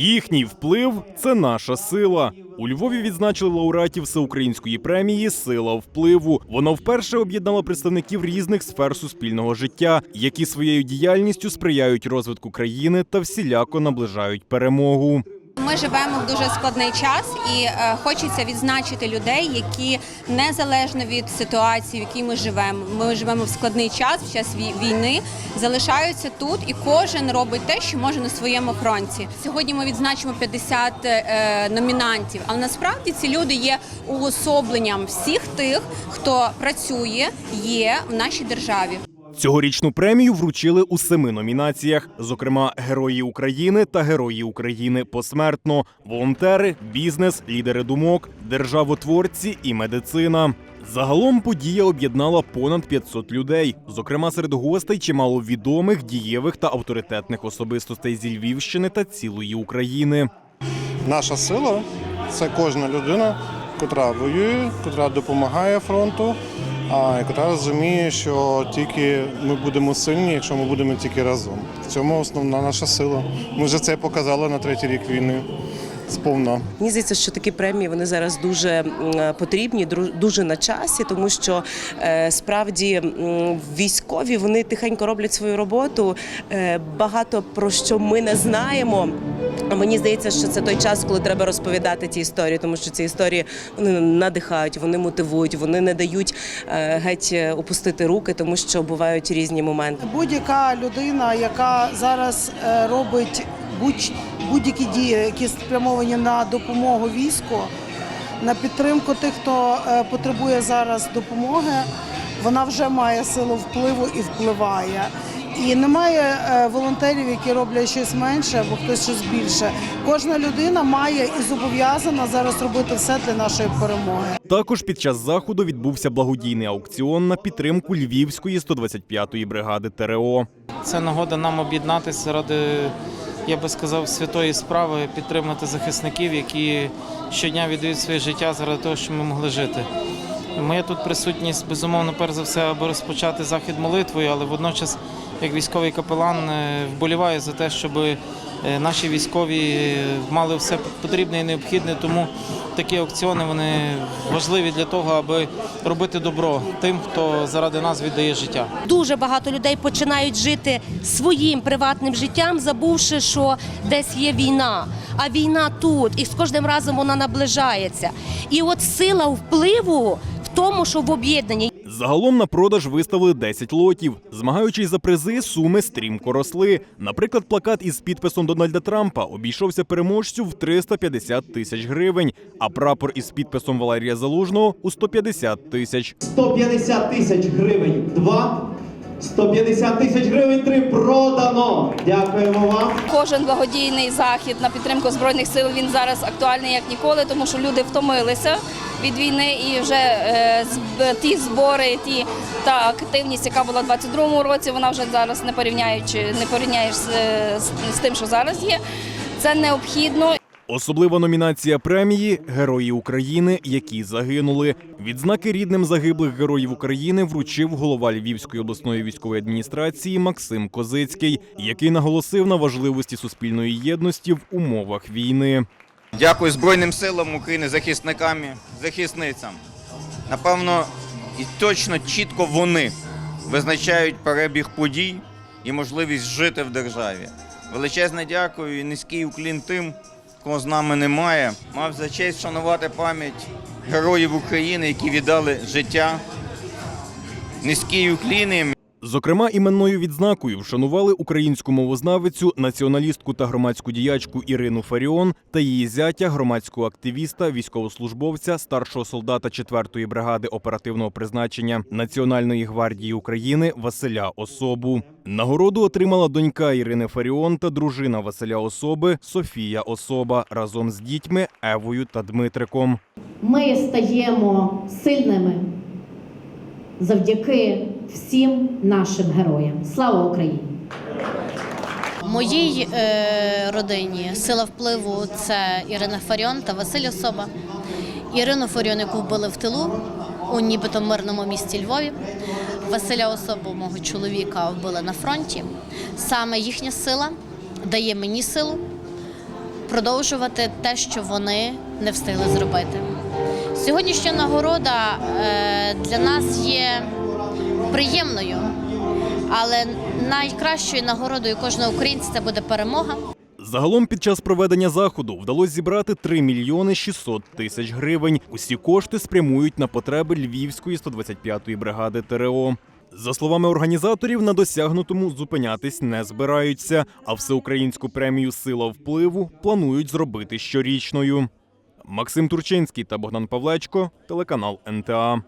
Їхній вплив це наша сила. У Львові відзначили лауреатів всеукраїнської премії Сила впливу. Вона вперше об'єднала представників різних сфер суспільного життя, які своєю діяльністю сприяють розвитку країни та всіляко наближають перемогу. Ми живемо в дуже складний час, і е, хочеться відзначити людей, які незалежно від ситуації, в якій ми живемо. Ми живемо в складний час, в час вій- війни, залишаються тут, і кожен робить те, що може на своєму фронті. Сьогодні ми відзначимо 50 е, номінантів, але насправді ці люди є уособленням всіх тих, хто працює, є в нашій державі. Цьогорічну премію вручили у семи номінаціях, зокрема Герої України та Герої України посмертно, волонтери, бізнес, лідери думок, державотворці і медицина. Загалом подія об'єднала понад 500 людей. Зокрема, серед гостей чимало відомих, дієвих та авторитетних особистостей зі Львівщини та цілої України. Наша сила це кожна людина, котра воює, котра допомагає фронту, а і розуміє, що тільки ми будемо сильні, якщо ми будемо тільки разом. В цьому основна наша сила. Ми вже це показали на третій рік війни. Сповна. Мені здається, що такі премії вони зараз дуже потрібні, дуже на часі, тому що е, справді військові вони тихенько роблять свою роботу. Е, багато про що ми не знаємо. Мені здається, що це той час, коли треба розповідати ці історії, тому що ці історії вони надихають, вони мотивують, вони не дають е, геть е, опустити руки, тому що бувають різні моменти. Будь-яка людина, яка зараз е, робить будь- будь-які дії, які спрямовані на допомогу війську, на підтримку тих, хто потребує зараз допомоги, вона вже має силу впливу і впливає. І немає е, волонтерів, які роблять щось менше або хтось щось більше. Кожна людина має і зобов'язана зараз робити все для нашої перемоги. Також під час заходу відбувся благодійний аукціон на підтримку Львівської 125-ї бригади ТРО. Це нагода нам об'єднатися ради, я би сказав, святої справи, підтримати захисників, які щодня віддають своє життя заради того, щоб ми могли жити. Моя тут присутність, безумовно, перш за все, аби розпочати захід молитвою, але водночас, як військовий капелан, е, вболіваю за те, щоб е, наші військові е, мали все потрібне і необхідне. Тому такі аукціони вони важливі для того, аби робити добро тим, хто заради нас віддає життя. Дуже багато людей починають жити своїм приватним життям, забувши, що десь є війна. А війна тут, і з кожним разом вона наближається. І от сила впливу в тому, що в об'єднанні. Загалом на продаж виставили 10 лотів. Змагаючись за призи, суми стрімко росли. Наприклад, плакат із підписом Дональда Трампа обійшовся переможцю в 350 тисяч гривень, а прапор із підписом Валерія Залужного у 150 тисяч. 150 тисяч гривень два. 150 тисяч гривень три продано. Дякуємо вам. Кожен благодійний захід на підтримку збройних сил він зараз актуальний як ніколи, тому що люди втомилися від війни і вже е, ті збори, ті та активність, яка була в 22-му році, вона вже зараз не порівняючи, не порівняєш з, з, з тим, що зараз є. Це необхідно. Особлива номінація премії Герої України, які загинули. Відзнаки рідним загиблих героїв України вручив голова Львівської обласної військової адміністрації Максим Козицький, який наголосив на важливості суспільної єдності в умовах війни. Дякую Збройним силам України, захисникам, захисницям. Напевно, і точно чітко вони визначають перебіг подій і можливість жити в державі. Величезне дякую і низький уклін тим, кого з нами немає. Мав за честь вшанувати пам'ять героїв України, які віддали життя. Низький уклін. Зокрема, іменною відзнакою вшанували українську мовознавицю, націоналістку та громадську діячку Ірину Фаріон та її зятя, громадського активіста, військовослужбовця, старшого солдата 4-ї бригади оперативного призначення Національної гвардії України Василя Особу. Нагороду отримала донька Ірини Фаріон та дружина Василя Особи Софія Особа разом з дітьми Евою та Дмитриком. Ми стаємо сильними завдяки всім нашим героям. Слава Україні! моїй е, родині сила впливу це Ірина Фаріон та Василь Особа. Ірину Фаріон, яку вбили в тилу у нібито мирному місті Львові. Василя Особу, мого чоловіка, вбили на фронті. Саме їхня сила дає мені силу продовжувати те, що вони не встигли зробити. Сьогоднішня нагорода е, для нас є приємною, але найкращою нагородою кожного українця це буде перемога. Загалом під час проведення заходу вдалося зібрати 3 мільйони 600 тисяч гривень. Усі кошти спрямують на потреби Львівської 125-ї бригади ТРО. За словами організаторів, на досягнутому зупинятись не збираються, а всеукраїнську премію Сила впливу планують зробити щорічною. Максим Турчинський та Богдан Павлечко, телеканал НТА.